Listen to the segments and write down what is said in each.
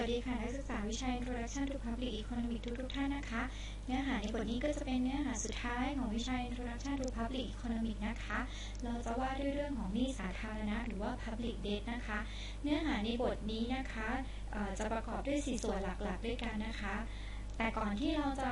วัสดีค่ะนักศึกษาวิชา Introduction to Public Economic ทุกทุกท่านนะคะ เนื้อหาในบทนี้ก็จะเป็นเนื้อหาสุดท้ายของวิชา Introduction to Public Economic นะคะ เราจะว่าด้วยเรื่องของหนี้สาธารณะหรือว่า Public Debt นะคะ เนื้อหาในบทนี้นะคะจะประกอบด้วย 4 ส่วนหลักๆ ด้วยกันนะคะ แต่ก่อนที่เราจะ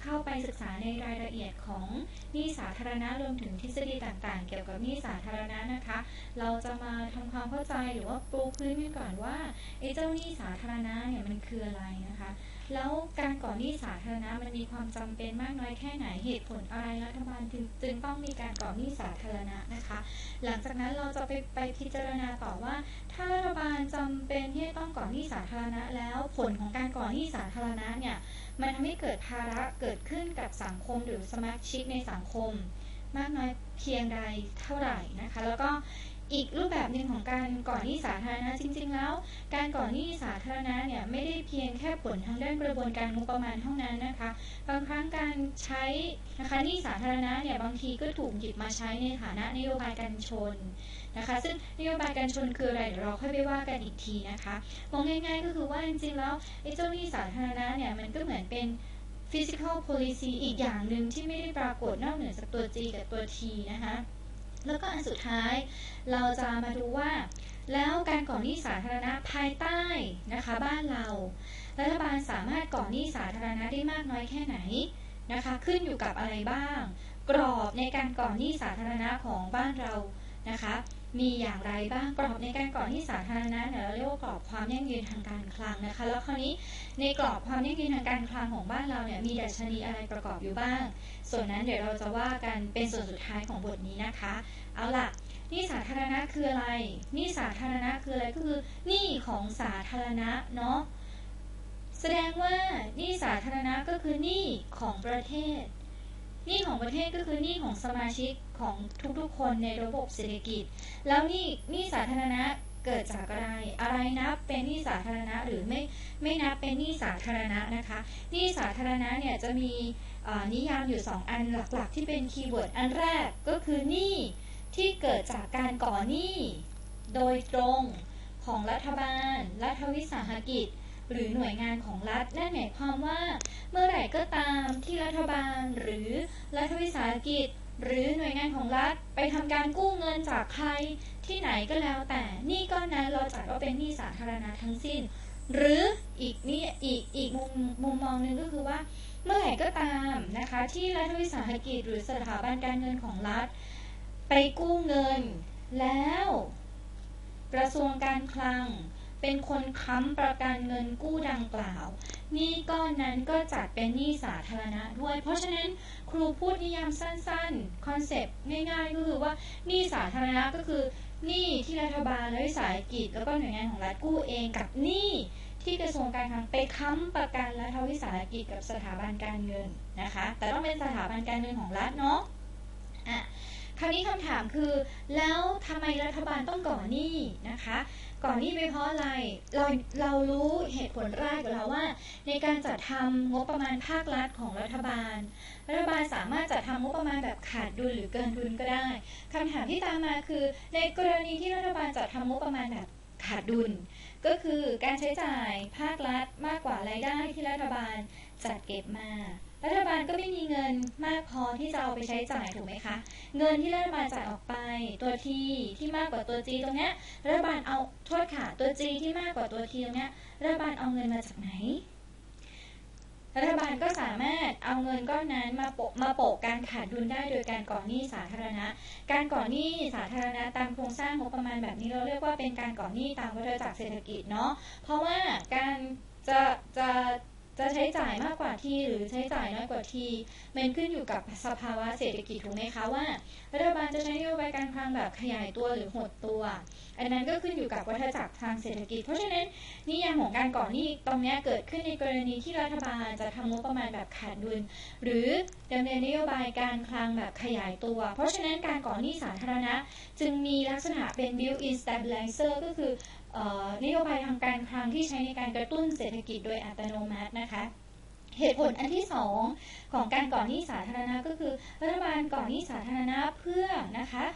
เข้าไปศึกษาในรายละเอียดของหนี้สาธารณะรวมถึงทฤษฎีต่างๆ เกี่ยวกับหนี้สาธารณะนะคะ เราจะมาทำความเข้าใจหรือว่าปูพื้นกันก่อนว่าไอ้เจ้าหนี้สาธารณะเนี่ยมันคืออะไรนะคะ แล้วการก่อหนี้สาธารณะมันมีความจำเป็นมากน้อยแค่ไหนเหตุผลอะไรรัฐบาลจึงต้องมีการก่อหนี้สาธารณะนะคะ หลังจากนั้นเราจะไปไปพิจารณาต่อว่า ถ้ารัฐบาลจำเป็นที่จะต้องก่อหนี้สาธารณะ แล้วผลของการก่อหนี้สาธารณะเนี่ยมันทำให้เกิดภาระเกิดขึ้นกับสังคมหรือสมาชิกในสังคม มากน้อยเพียงใดเท่าไหร่นะคะ แล้วก็ อีกรูปแบบหนึ่งของการก่อหนี้สาธารณะจริง ๆ แล้ว การก่อหนี้สาธารณะเนี่ยไม่ได้เพียงแค่ผลทางด้านกระบวนการงบประมาณเท่านั้นนะคะบางครั้งการใช้นะคะหนี้สาธารณะเนี่ยบางทีก็ถูกหยิบมาใช้ในฐานะนโยบายการชนนะคะ ซึ่งนโยบายการชนคืออะไรเดี๋ยวเราค่อยไปว่ากันอีกทีนะคะมองง่าย ๆ ก็คือว่าจริงๆแล้วไอ้เจ้าหนี้สาธารณะเนี่ยมันก็เหมือนเป็น physical policy อีกอย่างหนึ่งที่ไม่ได้ปรากฏนอกเหนือจากตัว G กับตัว T นะคะ แล้วก็อันสุดท้ายเราจะมาดูว่า แล้วการก่อหนี้สาธารณะภายใต้นะคะบ้านเรา รัฐบาลสามารถก่อหนี้สาธารณะได้มากน้อยแค่ไหนนะคะขึ้นอยู่กับอะไรบ้าง กรอบในการก่อหนี้สาธารณะของบ้านเรานะคะ มีอย่างไรบ้างกรอบในการก่อหนี้สาธารณะเนี่ยเราเรียกว่ากรอบความยั่งยืนทางการคลังนะคะ แล้วคราวนี้ในกรอบความยั่งยืนทางการคลังของบ้านเราเนี่ยมีดัชนีอะไรประกอบอยู่บ้าง ส่วนนั้นเดี๋ยวเราจะว่ากันเป็นส่วนสุดท้ายของบทนี้นะคะ เอาล่ะนี้สาธารณะคืออะไร นี้สาธารณะคืออะไรก็คือนี้ของสาธารณะเนาะแสดงว่านี้สาธารณะก็คือนี้ของประเทศ นี้ของประเทศก็คือนี้ของสมาชิก ของทุกๆคนในระบบเศรษฐกิจ แล้วนี้หนี้สาธารณะเกิดจากอะไร อะไรนับเป็นหนี้สาธารณะหรือไม่ไม่นับเป็นหนี้สาธารณะนะคะหนี้สาธารณะเนี่ยจะมีนิยามอยู่ 2 อันหลักๆ ที่เป็นคีย์เวิร์ดอันแรกก็คือหนี้ที่เกิดจากการก่อหนี้โดยตรงของรัฐบาล รัฐวิสาหกิจ หรือหน่วยงานของรัฐ นั่นหมายความว่า เมื่อไหร่ก็ตามที่รัฐบาลหรือรัฐวิสาหกิจ หรือหน่วยงานของรัฐไปทำการกู้เงินจากใครที่ไหนก็แล้วแต่นี่ก้อนนั้นเราจัดว่าเป็นหนี้สาธารณะทั้งสิ้น หรืออีกนี่อีกอีกมุมมุมมองหนึ่งก็คือว่าเมื่อไหร่ก็ตามนะคะที่รัฐวิสาหกิจหรือสถาบันการเงินของรัฐ ไปกู้เงิน แล้ว กระทรวงการคลัง เป็นคนค้ำประกันเงินกู้ดังกล่าวหนี้ก้อนนั้นก็จัดเป็นหนี้สาธารณะด้วย เพราะฉะนั้นครูพูดนิยามสั้นๆ คอนเซปต์ง่ายๆ ก็คือว่าหนี้สาธารณะก็คือหนี้ที่รัฐบาลและวิสาหกิจ แล้วก็หน่วยงานของรัฐกู้เองกับหนี้ที่กระทรวงการคลังไปค้ำประกันรัฐวิสาหกิจกับสถาบันการเงินนะคะ แต่ต้องเป็นสถาบันการเงินของรัฐเนาะอะ คราวนี้คำถามคือ แล้วทำไมรัฐบาลต้องก่อหนี้นะคะ ก่อนหนี้ไปเพราะอะไร เราเรารู้เหตุผลแรกอยู่แล้วว่า ในการจัดทำงบประมาณภาครัฐของรัฐบาล รัฐบาลสามารถจัดทำงบประมาณแบบขาดดุลหรือเกินดุลก็ได้คำถามที่ตามมาคือ ในกรณีที่รัฐบาลจัดทำงบประมาณแบบขาดดุล ก็คือการใช้จ่ายภาครัฐมากกว่ารายได้ที่รัฐบาลจัดเก็บมา รัฐบาลก็ไม่มีเงินมากพอที่จะเอาไปใช้จ่ายถูกไหมคะ เงินที่รัฐบาลจ่ายออกไป ตัวทีที่มากกว่าตัวจีตรงเนี้ยรัฐบาลเอาโทษค่ะตัวจีที่มากกว่าตัวทีตรงเนี้ยรัฐบาลเอาเงินมาจากไหนรัฐบาลก็สามารถเอาเงินก้อนนั้นมาโปะมาโปะการขาดดุลได้โดยการก่อหนี้สาธารณะ การก่อหนี้สาธารณะตามโครงสร้างงบประมาณแบบนี้เราเรียกว่าเป็นการก่อหนี้ตามวัฏจักรเศรษฐกิจเนาะ เพราะว่าการจะจะ จะใช้จ่ายมากกว่าทีหรือใช้จ่ายน้อยกว่าทีมันขึ้นอยู่กับสภาวะเศรษฐกิจถูกไหมคะว่ารัฐบาลจะใช้นโยบายการคลังแบบขยายตัวหรือหดตัว อันนั้นก็ขึ้นอยู่กับวัฏจักรทางเศรษฐกิจ เพราะฉะนั้นนิยามของการก่อหนี้ตรงนี้เกิดขึ้นในกรณีที่รัฐบาลจะทำงบประมาณแบบขาดดุล หรือดำเนินนโยบายการคลังแบบขยายตัว เพราะฉะนั้นการก่อหนี้สาธารณะ จึงมีลักษณะเป็น built-in stabilizer ก็คือ นโยบายทางการคลังที่ใช้ในการกระตุ้นเศรษฐกิจโดยอัตโนมัตินะคะเหตุผลอันที่สองของการก่อหนี้สาธารณะก็คือรัฐบาลก่อหนี้สาธารณะเพื่อนะคะ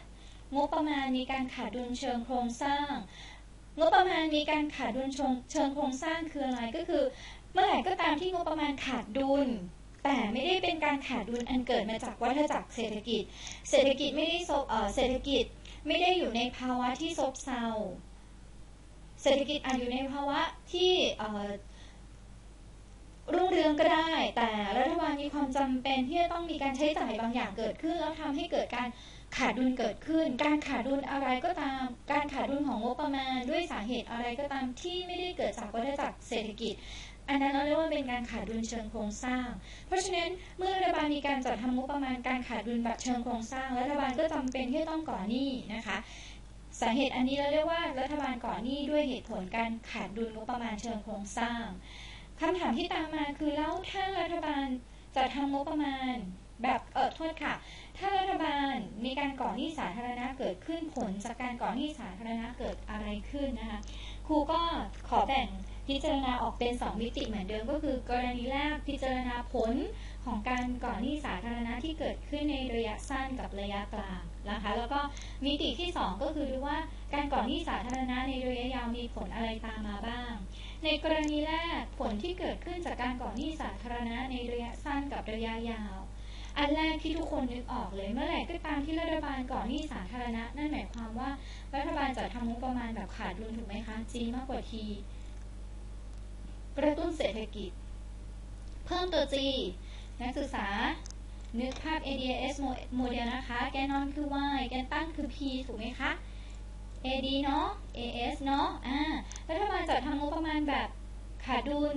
งบประมาณในการขาดดุลเชิงโครงสร้างงงบประมาณมีการขาดดุลเชิงโครงสร้างคืออะไรก็คือ เมื่อไหร่ก็ตามที่งบประมาณขาดดุล แต่ไม่ได้เป็นการขาดดุลอันเกิดมาจากวัฏจักรเศรษฐกิจ เศรษฐกิจไม่ได้ซบเศรษฐกิจไม่ได้อยู่ในภาวะที่ซบเซา เศรษฐกิจอาจอยู่ในภาวะที่รุ่งเรืองก็ได้ แต่รัฐบาลมีความจำเป็นที่จะต้องมีการใช้จ่ายบางอย่างเกิดขึ้น แล้วทำให้เกิดการขาดดุลเกิดขึ้น การขาดดุลอะไรก็ตาม การขาดดุลของงบประมาณ ด้วยสาเหตุอะไรก็ตามที่ไม่ได้เกิดจากวัฏจักรเศรษฐกิจ อันนั้นเราเรียกว่าเป็นการขาดดุลเชิงโครงสร้าง เพราะฉะนั้นเมื่อรัฐบาลมีการจัดทำงบประมาณการขาดดุลแบบเชิงโครงสร้างรัฐบาลก็จำเป็นที่ต้องก่อหนี้นะคะ สาเหตุอันนี้เราเรียกว่ารัฐบาลก่อหนี้ด้วยเหตุผลการขาดดุลงบประมาณเชิงโครงสร้างคำถามที่ตามมาคือแล้วถ้ารัฐบาลจะทำงบประมาณแบบเออโทษค่ะ ถ้ารัฐบาลมีการก่อหนี้สาธารณะเกิดขึ้นผลจากการก่อหนี้สาธารณะเกิดอะไรขึ้นนะคะครูก็ขอแบ่ง พิจารณาออกเป็น 2 มิติเหมือนเดิมก็คือ กรณีแรกพิจารณาผลของการก่อหนี้สาธารณะที่เกิดขึ้นในระยะสั้นกับระยะกลางนะคะแล้วก็มิติที่ 2 ก็คือดูว่าการก่อหนี้สาธารณะในระยะยาวมีผลอะไรตามมาบ้าง ในกรณีแรกผลที่เกิดขึ้นจากการก่อหนี้สาธารณะในระยะสั้นกับระยะยาว อันแรกที่ทุกคนนึกออกเลยเมื่อไหร่ก็ตามที่รัฐบาลก่อหนี้สาธารณะ นั่นหมายความว่ารัฐบาลจะทำงบประมาณแบบขาดดุลถูกไหมคะจีมากกว่าที กระตุ้นเศรษฐกิจ เพิ่มตัวจีนักศึกษา นึกภาพ ADS โมเดลนะคะ แกนนอนคือ y แกนตั้งคือ p ถูกไหมคะ AD เนาะ AS เนาะอ่ารัฐบาลจัดทำงบประมาณแบบขาดดุล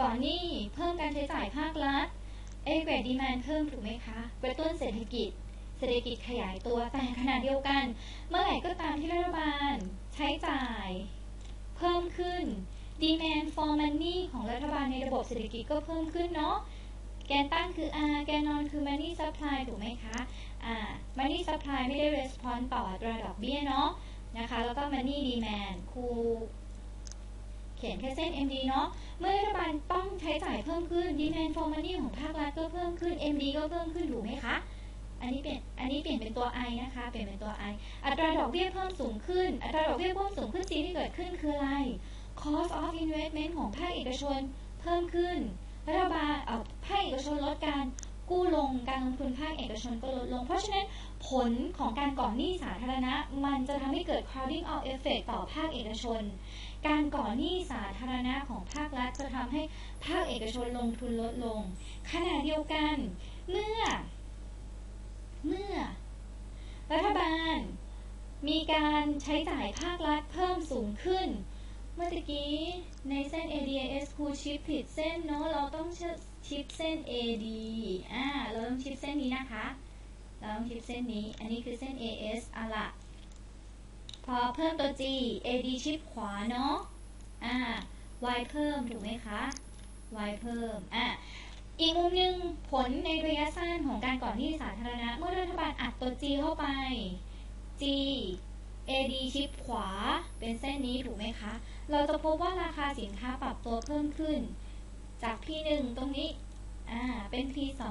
ก่อนหนี้ เพิ่มการใช้จ่ายภาครัฐ เอเกรดดีแมนเพิ่มถูกไหมคะ กระตุ้นเศรษฐกิจ เศรษฐกิจขยายตัว แต่ขณะเดียวกัน เมื่อไหร่ก็ตามที่รัฐบาลใช้จ่าย เพิ่มขึ้น demand for money ของรัฐบาลในระบบเศรษฐกิจก็เพิ่มขึ้นเนาะ แกนตั้งคือ R แกนนอนคือ money supply ถูกไหมคะอ่า money supply ไม่ได้ respond ต่ออัตราดอกเบี้ยเนาะนะคะ แล้วก็ money demand ครูเขียนแค่เส้น MD เนาะ เมื่อรัฐบาลต้องใช้จ่ายเพิ่มขึ้น demand for money ของภาครัฐก็เพิ่มขึ้น MD ก็เพิ่มขึ้นถูกไหมคะ อันนี้เปลี่ยน อันนี้เปลี่ยนเป็นตัว I นะคะ เปลี่ยนเป็นตัว I อัตราดอกเบี้ยเพิ่มสูงขึ้น อัตราดอกเบี้ยเพิ่มสูงขึ้นสิ่งที่เกิดขึ้นคืออะไร cost of investment ของภาคเอกชนเพิ่มขึ้น รัฐบาลเอาภาคเอกชนลดการกู้ลงการลงทุนภาคเอกชนก็ลดลง เพราะฉะนั้นผลของการก่อหนี้สาธารณะ มันจะทำให้เกิด crowding out effect ต่อภาคเอกชน การก่อหนี้สาธารณะของภาครัฐจะทำให้ภาคเอกชนลงทุนลดลง ขณะเดียวกัน เมื่อ เมื่อ รัฐบาลมีการใช้จ่ายภาครัฐเพิ่มสูงขึ้น เมื่อกี้ในเส้น ADAS ครูชิปผิดเส้นเนาะเราต้องชิปเส้น AD อ่าเราต้องชิปเส้นนี้นะคะ เราต้องชิปเส้นนี้ อันนี้คือเส้น AS อะละพอเพิ่มตัว G AD ชิปขวาเนาะอ่า Y เพิ่มถูกไหมคะ Y เพิ่มอะอีกมุมหนึ่งผลในระยะสั้นของการก่อนหนี้สาธารณะ เมื่อรัฐบาลอัดตัว G เข้าไป G AD ชิปขวาเป็นเส้นนี้ถูกไหมคะ เราจะพบว่าราคาสินค้าปรับตัวเพิ่มขึ้น จาก P1 ตรงนี้อ่าเป็น P2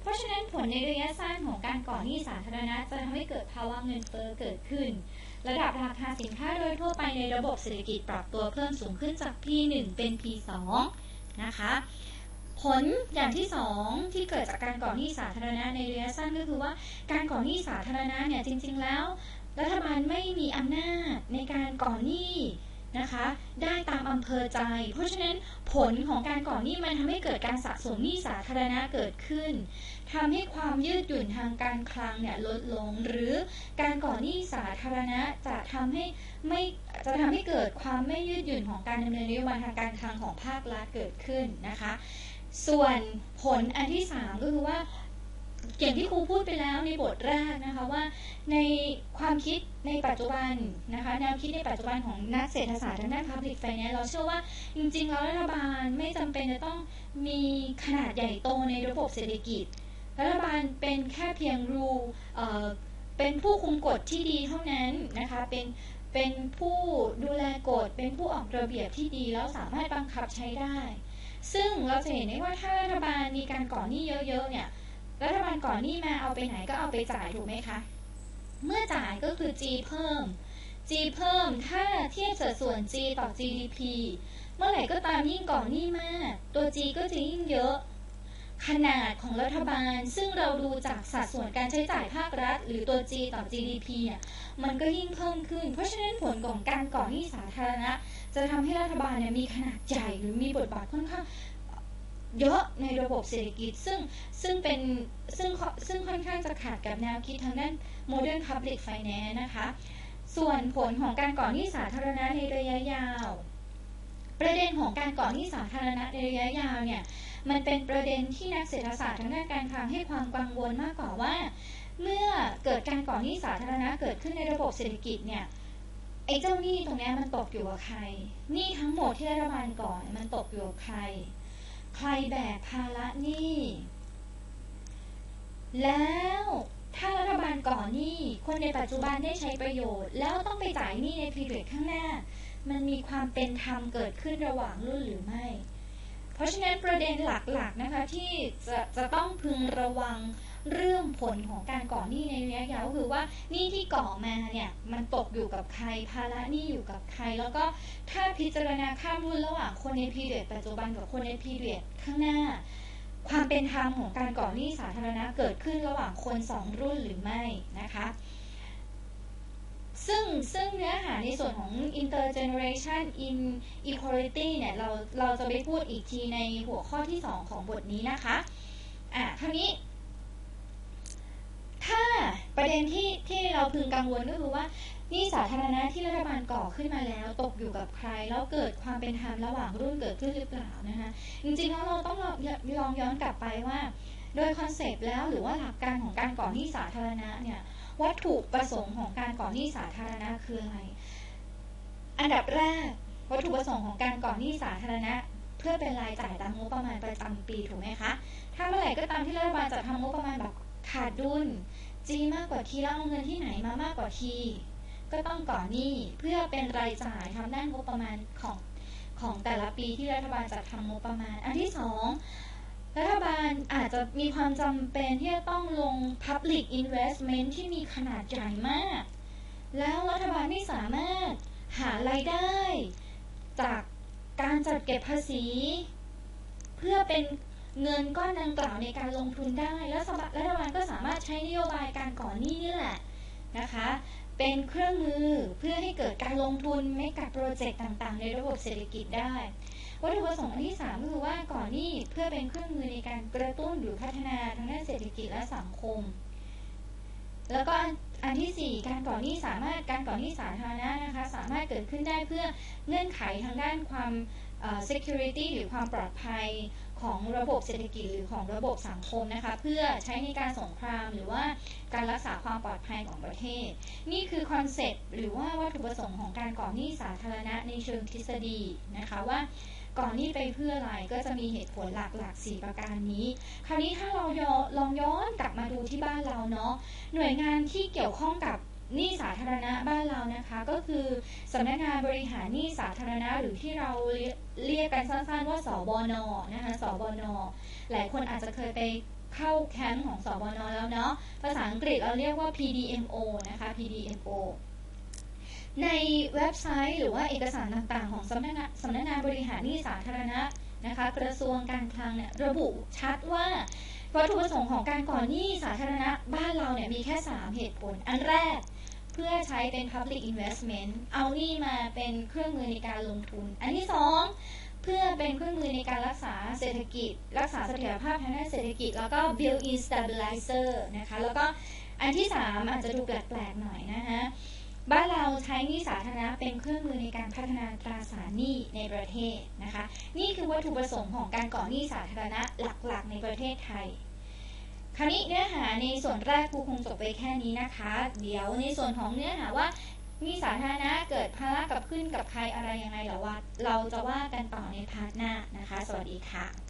เพราะฉะนั้นผลในระยะสั้นของการก่อหนี้สาธารณะจะทำให้เกิดภาวะเงินเฟ้อเกิดขึ้น ระดับราคาสินค้าโดยทั่วไปในระบบเศรษฐกิจปรับตัวเพิ่มสูงขึ้นจาก P1 เป็น P2 นะคะผลอย่างที่ 2 ที่เกิดจากการก่อหนี้สาธารณะในระยะสั้นก็คือว่าการก่อหนี้สาธารณะเนี่ยจริง ๆ แล้ว รัฐบาลไม่มีอำนาจในการก่อหนี้นะคะ ได้ตามอำเภอใจ เพราะฉะนั้นผลของการก่อหนี้มันทำให้เกิดการสะสมหนี้สาธารณะเกิดขึ้นทำให้ความยืดหยุ่นทางการคลังเนี่ยลดลง หรือการก่อหนี้สาธารณะจะทำให้ไม่จะทำให้เกิดความไม่ยืดหยุ่นของการดำเนินนโยบายทางการคลังของภาครัฐเกิดขึ้นนะคะ ส่วนผลอันที่ 3 ก็คือว่า อย่างที่ครูพูดไปแล้วในบทแรกนะคะว่าในความคิดในปัจจุบันนะคะแนวคิดในปัจจุบันของนักเศรษฐศาสตร์ทางด้าน Public Finance เราเชื่อว่าจริงๆแล้วรัฐบาลไม่จำเป็นจะต้องมีขนาดใหญ่โตในระบบเศรษฐกิจ รัฐบาลเป็นแค่เพียงรูเป็นผู้คุมกฎที่ดีเท่านั้นนะคะเป็นเป็นผู้ดูแลกฎ เป็นผู้ออกระเบียบที่ดีแล้วสามารถบังคับใช้ได้ ซึ่งเราจะเห็นได้ว่าถ้ารัฐบาลมีการก่อหนี้เยอะๆเนี่ย รัฐบาลก่อนหนี้มาเอาไปไหนก็เอาไปจ่ายถูกไหมคะ เมื่อจ่ายก็คือ G เพิ่ม G เพิ่มถ้าเทียบสัดส่วน G ต่อ GDP เมื่อไหร่ก็ตามยิ่งก่อนหนี้มาก ตัว G ก็จะยิ่งเยอะ ขนาดของรัฐบาลซึ่งเราดูจากสัดส่วนการใช้จ่ายภาครัฐ หรือตัว G ต่อ GDP เนี่ยมันก็ยิ่งเพิ่มขึ้น เพราะฉะนั้นผลของการก่อหนี้สาธารณะ จะทำให้รัฐบาลเนี่ยมีขนาดใหญ่หรือมีบทบาทค่อนข้าง เยอะในระบบเศรษฐกิจ ซึ่งซึ่งเป็นซึ่งซึ่งค่อนข้างจะขาดกับแนวคิดทางด้าน modern public finance นะคะ ส่วนผลของการก่อหนี้สาธารณะในระยะยาว ประเด็นของการก่อหนี้สาธารณะในระยะยาวเนี่ยมันเป็นประเด็นที่นักเศรษฐศาสตร์ทางด้านการคลังให้ความกังวลมากกว่าว่า เมื่อเกิดการก่อหนี้สาธารณะเกิดขึ้นในระบบเศรษฐกิจเนี่ยไอ้เจ้าหนี้ตรงนี้มันตกอยู่กับใครหนี้ทั้งหมดที่รัฐบาลก่อนมันตกอยู่กับใคร ใครแบกภาระหนี้ แล้วถ้ารัฐบาลก่อหนี้คนในปัจจุบันได้ใช้ประโยชน์ แล้วต้องไปจ่ายหนี้ในพีเรียดข้างหน้า มันมีความเป็นธรรมเกิดขึ้นระหว่างรุ่นหรือไม่ เพราะฉะนั้นประเด็นหลักๆนะคะที่จะจะต้องพึงระวัง เรื่องผลของการก่อหนี้ในระยะยาวก็คือว่าหนี้ที่ก่อมาเนี่ยมันตกอยู่กับใครภาระหนี้อยู่กับใคร แล้วก็ถ้าพิจารณาข้ามรุ่นระหว่างคนในพีเรียดปัจจุบันกับคนในพีเรียดข้างหน้า ความเป็นธรรมของการก่อหนี้สาธารณะเกิดขึ้นระหว่างคนสองรุ่นหรือไม่นะคะซึ่งซึ่งเนื้อหาในส่วนของ intergeneration inequality เนี่ย เราเราจะไปพูดอีกทีในหัวข้อที่ 2 ของบทนี้นะคะ อะครานี้ ถ้าประเด็นที่ที่เราพึงกังวลก็คือว่านี่สาธารณะที่รัฐบาลก่อขึ้นมาแล้ว ตกอยู่กับใคร แล้วเกิดความเป็นธรรมระหว่างรุ่นเกิดขึ้นหรือเปล่านะคะจริงๆแล้วเราต้องลองย้อนกลับไปว่า โดยคอนเซปต์แล้วหรือว่าหลักการของการก่อหนี้สาธารณะเนี่ยวัตถุประสงค์ของการก่อหนี้สาธารณะคืออะไร อันดับแรก วัตถุประสงค์ของการก่อหนี้สาธารณะ เพื่อเป็นรายจ่ายตามงบประมาณประจำปีถูกไหมคะถ้าเมื่อไหร่ก็ตามที่รัฐบาลจะทำงบประมาณแบบขาดดุล จีมากกว่าทีแล้วเอาเงินที่ไหนมามากกว่าทีก็ต้องก่อหนี้เพื่อเป็นรายจ่ายทำด้านงบประมาณของของแต่ละปีที่รัฐบาลจะทำงบประมาณ อันที่สองรัฐบาลอาจจะมีความจำเป็นที่จะต้องลง Public Investment ที่มีขนาดใหญ่มาก แล้วรัฐบาลไม่สามารถหารายได้ จากการจัดเก็บภาษี เพื่อเป็น เงินก้อนดังกล่าวในการลงทุนได้ แล้วรัฐบาลก็สามารถใช้นโยบายการก่อนหนี้นี่แหละนะคะ เป็นเครื่องมือเพื่อให้เกิดการลงทุนไม่กับโปรเจกต์ต่างๆ ในระบบเศรษฐกิจได้วัตถุประสงค์อันที่ 3 ก็คือว่าก่อนหนี้เพื่อเป็นเครื่องมือในการกระตุ้นหรือพัฒนาทางด้านเศรษฐกิจและสังคม แล้วก็อันที่ 4 การก่อนหนี้สามารถการก่อนหนี้สาธารณะนะคะสามารถเกิดขึ้นได้เพื่อเงื่อนไขทางด้านความ security หรือความปลอดภัย ของระบบเศรษฐกิจหรือของระบบสังคมนะคะ เพื่อใช้ในการสงครามหรือว่าการรักษาความปลอดภัยของประเทศ นี่คือคอนเซปต์หรือว่าวัตถุประสงค์ของการก่อหนี้สาธารณะในเชิงทฤษฎีนะคะว่าก่อนนี้ไปเพื่ออะไรก็จะมีเหตุผลหลักๆ4ประการนี้ คราวนี้ถ้าเรายลองย้อนกลับมาดูที่บ้านเราเนาะหน่วยงานที่เกี่ยวข้องกับ หนี้สาธารณะบ้านเรานะคะก็คือสำนักงานบริหารหนี้สาธารณะหรือที่เราเรียกกันสั้นๆว่าสบนนะคะสบนหลายคนอาจจะเคยไปเข้าแคมป์ของสบนแล้วเนาะภาษาอังกฤษเราเรียกว่า PDMO นะคะ PDMO ในเว็บไซต์หรือว่าเอกสารต่างๆ ของสำนักงานสำนักงานบริหารหนี้สาธารณะนะคะกระทรวงการคลังเนี่ยระบุชัดว่าวัตถุประสงค์ของการก่อหนี้สาธารณะบ้านเราเนี่ยมีแค่ 3 เหตุผล อันแรก พื่อใช้เป็น public investment เอาหนี้มาเป็นเครื่องมือในการลงทุน อันที่2เพื่อเป็นเครื่องมือในการรักษาเศรษฐกิจ รักษาเสถียรภาพทางด้านเศรษฐกิจ แล้วก็ build in stabilizer นะคะ แล้วก็อันที่ 3 อาจจะดูแปลกๆหน่อยนะคะบ้านเราใช้หนี้สาธารณะเป็นเครื่องมือในการพัฒนาตราสารหนี้ในประเทศนะคะ นี่คือวัตถุประสงค์ของการก่อหนี้สาธารณะหลักๆ ในประเทศไทย คราวนี้เนื้อหาในส่วนแรกครูคงจบไปแค่นี้นะคะ เดี๋ยวในส่วนของเนื้อหาว่ามีสาธารณะเกิดภาระกับขึ้นกับใครอะไรยังไงเราว่าเราจะว่ากันต่อในพาร์ทหน้านะคะ สวัสดีค่ะ